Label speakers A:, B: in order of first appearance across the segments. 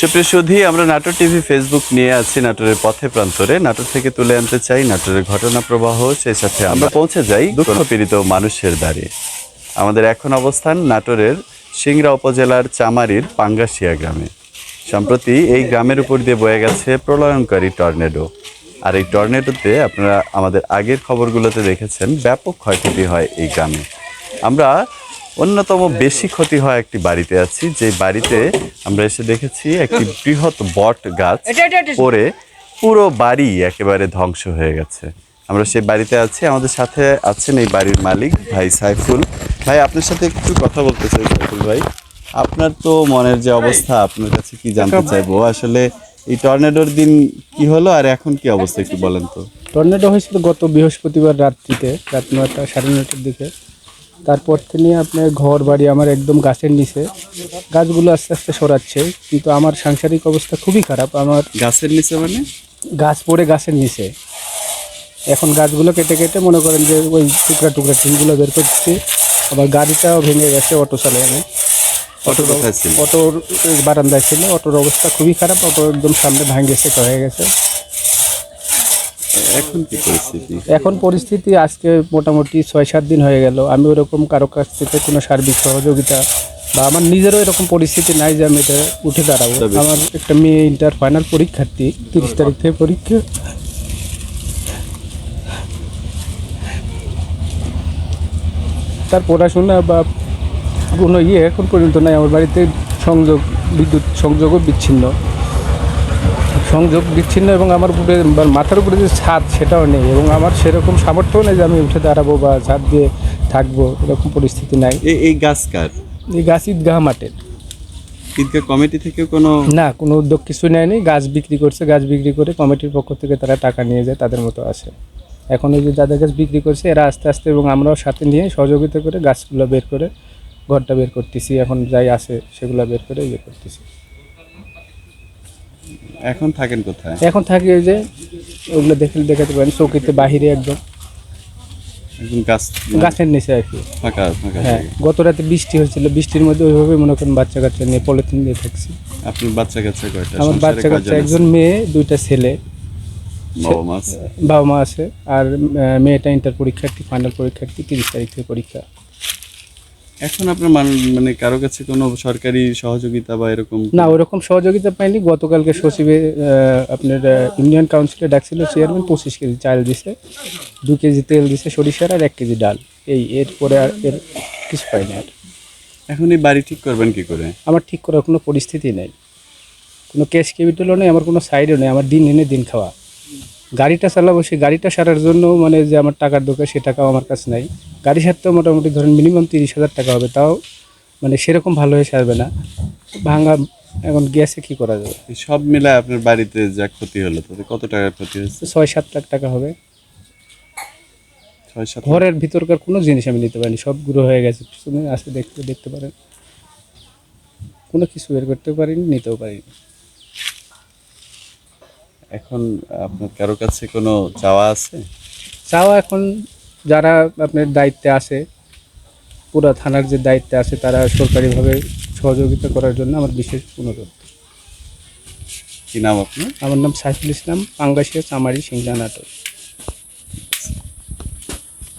A: সুপ্রিয় সুধী আমরা Natore TV Facebook নিয়ে আছি নাটোরের পথে প্রান্তরে। নাটোর থেকে তুলে আনতে চাই নাটোরের ঘটনা প্রবাহ সেই সাথে আমরা পৌঁছে যাই দুঃখপীড়িত মানুষের দ্বারে আমাদের এখন অবস্থান নাটোরের সিংড়া উপজেলার চামারির পাঙ্গাশিয়া গ্রামে। সম্প্রতি এই গ্রামের উপর দিয়ে বয়ে গেছে প্রলয়ঙ্কারী টর্নেডো। আর এই টর্নেডোতে আপনারা আমাদের আগের খবরগুলোতে দেখেছেন ব্যাপক ক্ষয়ক্ষতি হয় এই গ্রামে। আমরা অন্যতম বেশি ক্ষতি হয় একটি বাড়িতে আছি। যে বাড়িতে আমরা এসে দেখেছি একটি বৃহৎ বট গাছ পড়ে পুরো বাড়ি একেবারে ধ্বংস হয়ে গেছে। আমরা সেই বাড়িতে আছি। আমাদের সাথে আছেন এই বাড়ির মালিক ভাই সাইফুল। ভাই আপনার সাথে একটু কথা বলতে চাই সাইফুল ভাই। আপনার তো মনের যে অবস্থা আপনার কাছে কি জানতে চাইব? আসলে এই টর্নেডোর দিন কি হলো আর এখন কি অবস্থা একটু বলেন তো।
B: টর্নেডো হয়েছিল গত বৃহস্পতিবার রাত্রিতে রাত নয়টা সাড়ে নয়টার দিকে। তারপর থেকে আপনার ঘর বাড়ি আমার একদম গাছের নিচে। গাছগুলো আস্তে আস্তে সরাচ্ছে কিন্তু আমার সাংসারিক অবস্থা খুবই খারাপ। আমার
A: গাছের নিচে মানে?
B: গাছ পড়ে গাছের নিচে। এখন গাছগুলো কেটে কেটে মনে করেন যে ওই টুকরা টুকরা টিনগুলো বের করছি। আবার গাড়িটাও ভেঙে গেছে অটো চালাই আমি।
A: অটো কোথায় ছিল?
B: অটোর বারান্দায় ছিল। অটোর অবস্থা খুবই খারাপ অটো একদম সামনে ভাঙ গেছে হয়ে গেছে।
A: এখন কি পরিস্থিতি?
B: এখন পরিস্থিতি আজকে মোটামুটি ছয় সাত দিন হয়ে গেল। আমি ওরকম কারও কাছ থেকে কোনো সার্বিক সহযোগিতা বা আমার নিজেরও এরকম পরিস্থিতি নাই যে আমি এটা উঠে দাঁড়াবো। আমার একটা মেয়ে ইন্টার ফাইনাল পরীক্ষার্থী তিরিশ তারিখ থেকে পরীক্ষা। তার পড়াশোনা বা কোনো ইয়ে এখন পর্যন্ত নাই। আমার বাড়িতে সংযোগ বিদ্যুৎ সংযোগও বিচ্ছিন্ন। সংযোগ বিচ্ছিন্ন এবং আমার উপরে বা মাথার উপরে যে ছাদ সেটাও নেই এবং আমার সেরকম সামর্থ্য নেই যে আমি উঠে দাঁড়াবো বা ছাদ দিয়ে থাকব এরকম পরিস্থিতি নাই।
A: এই- গাছ কার?
B: এই গাছ ঈদগাহ মাঠের।
A: ঈদগাহ কমিটি থেকে কোনো
B: না কোনো উদ্যোগ কিছু নেয়নি। গাছ বিক্রি করছে গাছ বিক্রি করে কমিটির পক্ষ থেকে তারা টাকা নিয়ে যায় তাদের মতো আছে। এখন ওই যে যাদের গাছ বিক্রি করছে এরা আস্তে আস্তে এবং আমরাও সাথে নিয়ে সহযোগিতা করে গাছগুলো বের করে ঘরটা বের করতেছি। এখন যাই আছে সেগুলো বের করে ইয়ে করতেছি।
A: এখন থাকেন কোথায়?
B: এখন থাকি ওই যে ওগুলো দেখে দেখাতে পারেন চৌকিতে বাহিরে একদম।
A: একদম গাছ
B: গাছের নিচে আর কি।
A: ফাঁকা ফাঁকা
B: হ্যাঁ গত রাতে বৃষ্টি হয়েছিল। বৃষ্টির মধ্যে ওইভাবে মনে করেন বাচ্চা কাচ্চা নিয়ে পলিথিন দিয়ে থাকছি।
A: আপনার বাচ্চা কাচ্চা কয়টা?
B: আমার বাচ্চা কাচ্চা একজন মেয়ে দুইটা ছেলে।
A: বাবা মা আছে?
B: বাবা মা আছে। আর মেয়েটা ইন্টার পরীক্ষার্থী ফাইনাল পরীক্ষার্থী তিরিশ তারিখ থেকে পরীক্ষা।
A: এখন আপনার মান- মানে কারও কাছে কোনো সরকারি সহযোগিতা বা এরকম
B: না ওরকম সহযোগিতা পাইনি। গতকালকে সচিবে আপনার ইউনিয়ন কাউন্সিলে ডাকছিল চেয়ারম্যান পঁচিশ কেজি চাল দিছে দু কেজি তেল দিছে সরিষার আর এক কেজি ডাল। এই এরপরে আর এর কিছু পাইনি আর।
A: এখন এই বাড়ি ঠিক করবেন কি করে?
B: আমার ঠিক করার কোনো পরিস্থিতি নেই। কোনো ক্যাশ ক্যাপিটালও নেই আমার কোনো সাইডও নেই আমার দিন এনে দিন খাওয়া। গাড়িটা চালাবো সেই গাড়িটা সারার জন্য মানে যে আমার টাকার দরকার সে টাকাও আমার কাছে নাই। গাড়ি সারতেও মোটামুটি ধরেন মিনিমাম তিরিশ হাজার টাকা হবে তাও মানে সেরকম ভালো হয়ে সারবে না। ভাঙা এখন গ্যাসে কি করা যাবে?
A: সব মিলায় আপনার বাড়িতে যা ক্ষতি হলো তাতে কত টাকার ক্ষতি হয়েছে?
B: ছয় সাত লাখ টাকা হবে।
A: ছয় সাত
B: ঘরের ভিতরকার কোনো জিনিস আমি নিতে পারিনি সবগুলো হয়ে গেছে পিছনে আসে দেখতে দেখতে পারেন। কোনো কিছু বের করতে পারিনি নিতেও পারিনি।
A: এখন আপনার কারও কাছে কোনো চাওয়া আছে?
B: চাও এখন যারা আপনার দায়িত্বে আছে পুরা থানার যে দায়িত্বে আছে তারা সরকারিভাবে সহযোগিতা করার জন্য আমার বিশেষ অনুরোধ।
A: কি নাম আপনার?
B: আমার নাম সাইফুল ইসলাম পাঙ্গাসিয়া চামারি সিংলা নাটক।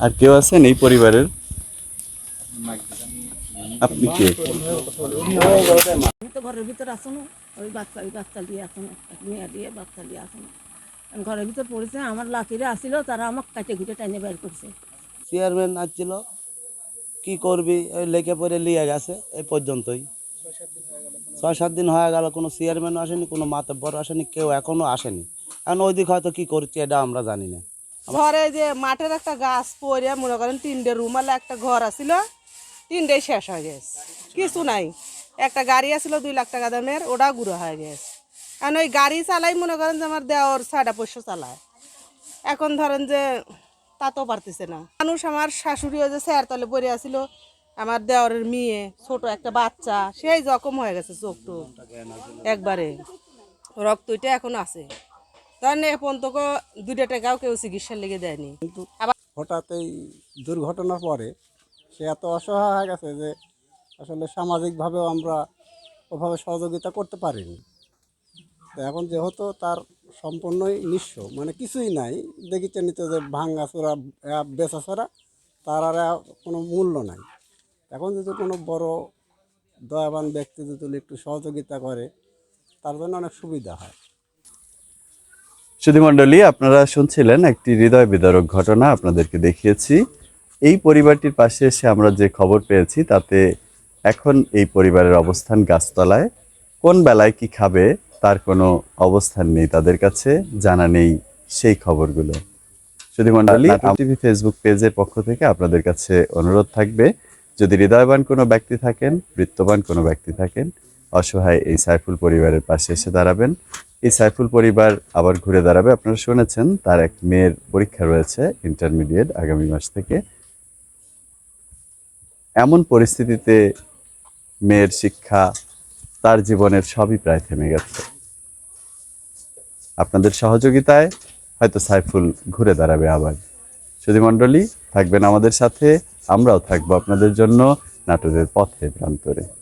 A: আর কেউ আছেন এই পরিবারের? আপনি কে?
C: ওই বাচ্চা ওই বাচ্চা দিয়ে আসো না মেয়ে দিয়ে বাচ্চা দিয়ে আসো না আমি ঘরের ভিতর পড়েছে আমার লাকিরে আসিল তারা আমাকে কাটে ঘুটে টাইনে বের করছে।
D: চেয়ারম্যান আসছিল কি করবি? ওই লেখে পড়ে লিয়ে গেছে এই পর্যন্তই। ছয় সাত দিন হয়ে গেল কোনো চেয়ারম্যান আসেনি কোনো মাতব্বর আসেনি কেউ এখনও আসেনি। এখন ওই দিক হয়তো কি করছে এটা আমরা জানি না।
E: ঘরে যে মাঠের একটা গাছ পরে মনে করেন তিনটে রুমালে একটা ঘর আছিল তিনটেই শেষ হয়ে গেছে। কিছু নাই। একটা গাড়ি আছিল দুই লাখ টাকা দামের ওটা গুঁড়ো হয়ে গেছে। কারণ ওই গাড়ি চালাই মনে করেন যে আমার দেওয়ার সাড়ে পয়সা চালায়। এখন ধরেন যে তা তো পারতেছে না। মানুষ আমার শাশুড়ি ওই যে স্যার তলে পড়ে আসছিল আমার দেওয়ারের মেয়ে ছোট একটা বাচ্চা সেই জখম হয়ে গেছে চোখ টোক একবারে রক্ত ওইটা এখন আছে। ধরেন এ পর্যন্ত দুইটা টাকাও কেউ চিকিৎসার লেগে দেয়নি। আবার
F: হঠাৎ এই দুর্ঘটনার পরে সে এত অসহায় হয়ে গেছে যে আসলে সামাজিকভাবেও আমরা ওভাবে সহযোগিতা করতে পারিনি। তো এখন যেহেতু তার সম্পূর্ণই নিঃস্ব মানে কিছুই নাই দেখিতে নিতে যে ভাঙ্গা চোরা বেচা ছাড়া তার আর কোনো মূল্য নাই। এখন যদি কোনো বড় দয়াবান ব্যক্তি যদি একটু সহযোগিতা করে, তার জন্য অনেক সুবিধা হয়।
A: সুধীমণ্ডলী আপনারা শুনছিলেন একটি হৃদয় বিদারক ঘটনা, আপনাদেরকে দেখিয়েছি। এই পরিবারটির পাশে এসে আমরা যে খবর পেয়েছি, তাতে এখন এই পরিবারের অবস্থান গাছতলায়। কোন বেলায় কি খাবে তার কোনো অবস্থান নেই তাদের কাছে জানা নেই সেই খবরগুলো। সুধীমণ্ডলী টিভি ফেসবুক পেজের পক্ষ থেকে আপনাদের কাছে অনুরোধ থাকবে যদি হৃদয়বান কোনো ব্যক্তি থাকেন বৃত্তবান কোনো ব্যক্তি থাকেন অসহায় এই সাইফুল পরিবারের পাশে এসে দাঁড়াবেন। এই সাইফুল পরিবার আবার ঘুরে দাঁড়াবে আপনারা শুনেছেন তার এক মেয়ের পরীক্ষা রয়েছে ইন্টারমিডিয়েট আগামী মাস থেকে। এমন পরিস্থিতিতে মেয়ের শিক্ষা, তার জীবনের সবই প্রায় থেমে গেছে। আপনাদের সহযোগিতায় হয়তো সাইফুল ঘুরে দাঁড়াবে আবার। সুধীমণ্ডলী থাকবেন আমাদের সাথে, আমরাও থাকব আপনাদের জন্য নাটোরের পথে প্রান্তরে।